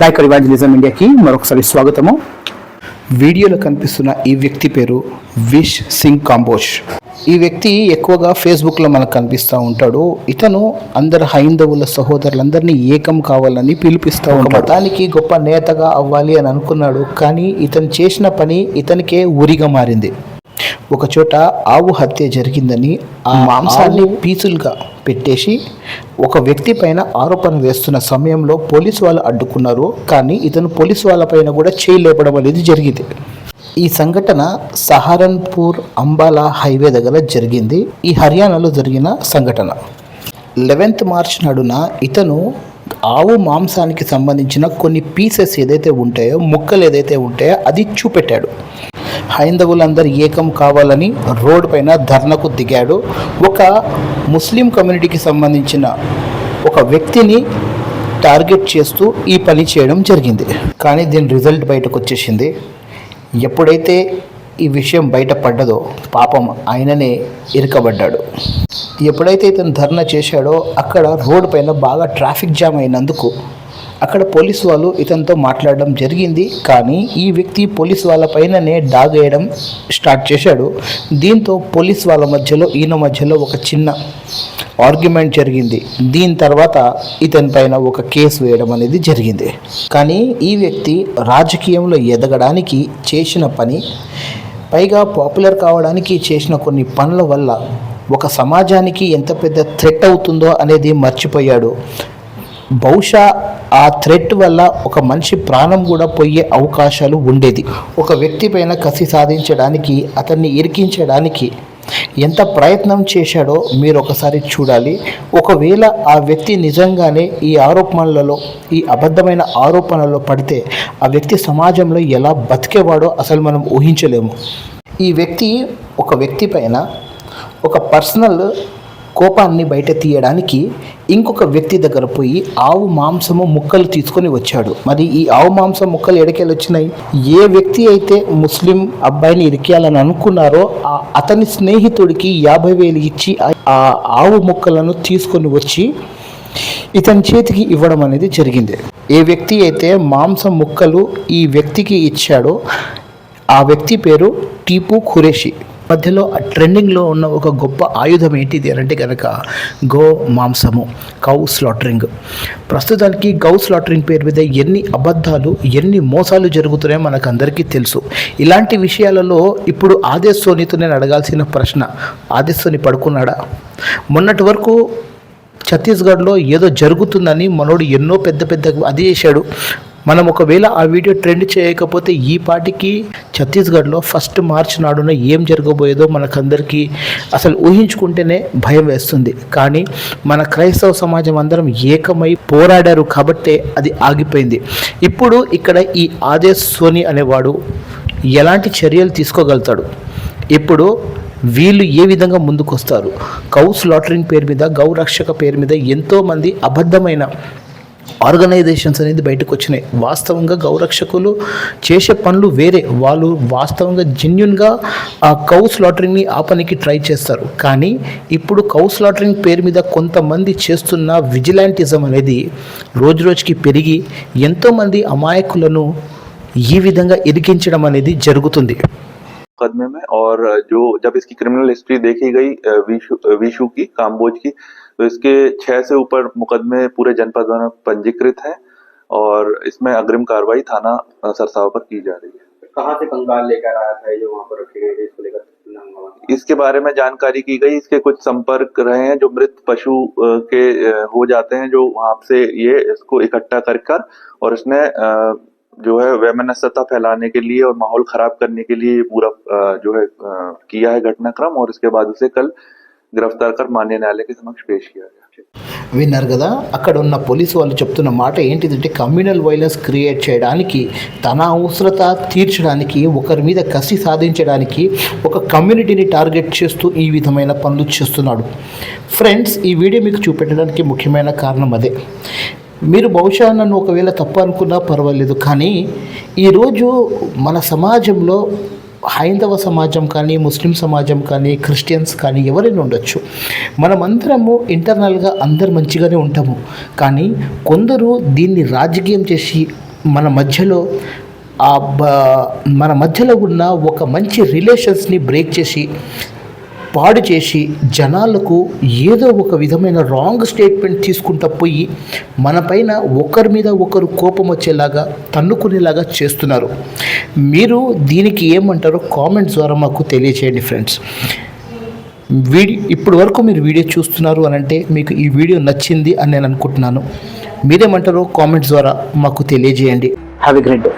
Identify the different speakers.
Speaker 1: డైకర్ evangelism ఇండియాకి మరొకసారి స్వాగతము. వీడియోలో కనిపిస్తున్న ఈ వ్యక్తి పేరు విష్ సింగ్ కాంబోజ్. ఈ వ్యక్తి ఎక్కువగా ఫేస్బుక్లో మనకు కనిపిస్తూ ఉంటాడు. ఇతను అందరు హైందవుల సహోదరులందరినీ ఏకం కావాలని పిలిపిస్తూ ఉంటాడు. మతానికి గొప్ప నేతగా అవ్వాలి అని అనుకున్నాడు. కానీ ఇతను చేసిన పని ఇతనికే ఉరిగా మారింది. ఒక చోట ఆవు హత్య జరిగిందని ఆ మాంసాన్ని పీసులుగా పెట్టేసి ఒక వ్యక్తి పైన ఆరోపణ వేస్తున్న సమయంలో పోలీసు వాళ్ళు అడ్డుకున్నారు. కానీ ఇతను పోలీసు వాళ్ళ పైన కూడా చేయి లేపడం అనేది జరిగింది. ఈ సంఘటన సహారన్పూర్ అంబాలా హైవే దగ్గర జరిగింది. ఈ హర్యానాలో జరిగిన సంఘటన. లెవెన్త్ మార్చ్ నాడున ఇతను ఆవు మాంసానికి సంబంధించిన కొన్ని పీసెస్ ఏదైతే ఉంటాయో ముక్కలు ఏదైతే ఉంటాయో అది చూపెట్టాడు. హైందవులందరూ ఏకం కావాలని రోడ్డు పైన ధర్నకు దిగాడు. ఒక ముస్లిం కమ్యూనిటీకి సంబంధించిన ఒక వ్యక్తిని టార్గెట్ చేస్తూ ఈ పని చేయడం జరిగింది. కానీ దీని రిజల్ట్ బయటకు వచ్చేసింది. ఎప్పుడైతే ఈ విషయం బయటపడ్డదో పాపం ఆయననే ఇరకబడ్డాడు. ఎప్పుడైతే ఇతను ధర్నా చేశాడో అక్కడ రోడ్డు పైన బాగా ట్రాఫిక్ జామ్ అయినందుకు అక్కడ పోలీస్ వాళ్ళు ఇతనితో మాట్లాడడం జరిగింది. కానీ ఈ వ్యక్తి పోలీస్ వాళ్ళ పైననే డాగ్ వేయడం స్టార్ట్ చేశాడు. దీంతో పోలీస్ వాళ్ళ మధ్యలో ఈయన మధ్యలో ఒక చిన్న ఆర్గ్యుమెంట్ జరిగింది. దీని తర్వాత ఇతని పైన ఒక కేసు వేయడం అనేది జరిగింది. కానీ ఈ వ్యక్తి రాజకీయంలో ఎదగడానికి చేసిన పని పైగా పాపులర్ కావడానికి చేసిన కొన్ని పనుల వల్ల ఒక సమాజానికి ఎంత పెద్ద థ్రెట్ అవుతుందో అనేది మర్చిపోయాడు. బహుశా ఆ థ్రెట్ వల్ల ఒక మనిషి ప్రాణం కూడా పోయే అవకాశాలు ఉండేది. ఒక వ్యక్తి పైన కసి సాధించడానికి అతన్ని ఇరికించడానికి ఎంత ప్రయత్నం చేశాడో మీరు ఒకసారి చూడాలి. ఒకవేళ ఆ వ్యక్తి నిజంగానే ఈ ఆరోపణలలో ఈ అబద్ధమైన ఆరోపణలలో పడితే ఆ వ్యక్తి సమాజంలో ఎలా బతికేవాడో అసలు మనం ఊహించలేము. ఈ వ్యక్తి ఒక వ్యక్తి పైన ఒక పర్సనల్ కోపాన్ని బయట తీయడానికి ఇంకొక వ్యక్తి దగ్గర పోయి ఆవు మాంసము ముక్కలు తీసుకొని వచ్చాడు. మరి ఈ ఆవు మాంసం ముక్కలు ఎడకెళ్ళి వచ్చినాయి ఏ వ్యక్తి అయితే ముస్లిం అబ్బాయిని ఇరికేయాలని అనుకున్నారో ఆ అతని స్నేహితుడికి యాభై వేలు ఇచ్చి ఆ- ఆవు ముక్కలను తీసుకొని వచ్చి ఇతని చేతికి ఇవ్వడం అనేది జరిగింది. ఏ వ్యక్తి అయితే మాంసం ముక్కలు ఈ వ్యక్తికి ఇచ్చాడో ఆ వ్యక్తి పేరు టీపు ఖురేషి. మధ్యలో ఆ ట్రెండింగ్లో ఉన్న ఒక గొప్ప ఆయుధం ఏంటిది అంటే కనుక గో మాంసము కౌ స్లాటరింగ్ ప్రస్తుతానికి గౌ స్లాటరింగ్ పేరు మీద ఎన్ని అబద్ధాలు ఎన్ని మోసాలు జరుగుతున్నాయో మనకు అందరికీ తెలుసు. ఇలాంటి విషయాలలో ఇప్పుడు ఆదేశ్ సోనితో నేను అడగాల్సిన ప్రశ్న ఆదేశ్ సోని పడుకున్నాడా? మొన్నటి వరకు ఛత్తీస్గఢ్లో ఏదో జరుగుతుందని మనోడు ఎన్నో పెద్ద పెద్ద అది చేశాడు. మనం ఒకవేళ ఆ వీడియో ట్రెండ్ చేయకపోతే ఈ పాటికి ఛత్తీస్గఢ్లో ఫస్ట్ మార్చ్ నాడున ఏం జరగబోయేదో మనకందరికీ అసలు ఊహించుకుంటేనే భయం వేస్తుంది. కానీ మన క్రైస్తవ సమాజం అందరం ఏకమై పోరాడారు కాబట్టే అది ఆగిపోయింది. ఇప్పుడు ఇక్కడ ఈ ఆదేశ్ సోని అనేవాడు ఎలాంటి చర్యలు తీసుకోగలుగుతాడు? ఇప్పుడు వీళ్ళు ఏ విధంగా ముందుకొస్తారు? కౌస్ లాటరింగ్ పేరు మీద గౌరక్షక పేరు మీద ఎంతోమంది అబద్ధమైన ఆర్గనైజేషన్స్ అనేది బయటకు వచ్చినాయి. వాస్తవంగా గౌరక్షకులు చేసే పనులు వేరే. వాళ్ళు వాస్తవంగా జెన్యున్గా ఆ కౌ స్లాటరింగ్ని ఆపనికి ట్రై చేస్తారు. కానీ ఇప్పుడు కౌ స్లాటరింగ్ పేరు మీద కొంతమంది చేస్తున్న విజిలాంటిజం అనేది రోజు రోజుకి పెరిగి ఎంతోమంది అమాయకులను ఈ విధంగా ఇరికించడం అనేది జరుగుతుంది.
Speaker 2: मुकदमे में और जो जब इसकी क्रिमिनल हिस्ट्री देखी गई विशु विशु की काम्बोज की तो इसके छह से ऊपर मुकदमे पूरे जनपद में पंजीकृत हैं और इसमें अग्रिम कार्रवाई थाना सरसावा पर की जा रही है।
Speaker 3: कहाँ से कंगाल लेकर आया था जो वहाँ पर रखे गए थे? इसको लेकर
Speaker 2: इसके बारे में जानकारी की गई इसके कुछ संपर्क रहे हैं जो मृत पशु के हो जाते हैं जो वहाँ से ये इसको इकट्ठा कर कर और इसने जो है वैमनस्यता फैलाने के लिए और माहौल खराब करने के लिए ये पूरा अ, जो है अ, किया है घटनाक्रम और इसके बाद उसे कल गिरफ्तार कर मान्य न्यायालय के समक्ष पेश किया गया
Speaker 1: విన్నారు కదా అక్కడ ఉన్న పోలీసు వాళ్ళు చెప్తున్న మాట ఏంటిదంటే కమ్యూనల్ వైలెన్స్ క్రియేట్ చేయడానికి తన అవసరత తీర్చడానికి ఒకరి మీద కసి సాధించడానికి ఒక కమ్యూనిటీని టార్గెట్ చేస్తూ ఈ విధమైన పనులు చేస్తున్నాడు ఫ్రెండ్స్ ఈ వీడియో మీకు చూపెట్టడానికి ముఖ్యమైన కారణం అదే మీరు బహుశా నన్ను ఒకవేళ తప్పు అనుకున్నా పర్వాలేదు కానీ ఈరోజు మన సమాజంలో హైందవ సమాజం కానీ ముస్లిం సమాజం కానీ క్రిస్టియన్స్ కానీ ఎవరైనా ఉండొచ్చు. మనమందరము ఇంటర్నల్గా అందరు మంచిగానే ఉంటాము. కానీ కొందరు దీన్ని రాజకీయం చేసి మన మధ్యలో ఆ బ మన మధ్యలో ఉన్న ఒక మంచి రిలేషన్స్ని బ్రేక్ చేసి పాడు చేసి జనాలకు ఏదో ఒక విధమైన రాంగ్ స్టేట్మెంట్ తీసుకుంటా పోయి మన పైన ఒకరి మీద ఒకరు కోపం వచ్చేలాగా తన్నుకునేలాగా చేస్తున్నారు. మీరు దీనికి ఏమంటారో కామెంట్స్ ద్వారా మాకు తెలియచేయండి ఫ్రెండ్స్. వీడియో ఇప్పటి వరకు మీరు వీడియో చూస్తున్నారు అని అంటే మీకు ఈ వీడియో నచ్చింది అని నేను అనుకుంటున్నాను. మీరేమంటారో కామెంట్స్ ద్వారా మాకు తెలియజేయండి. Have a great day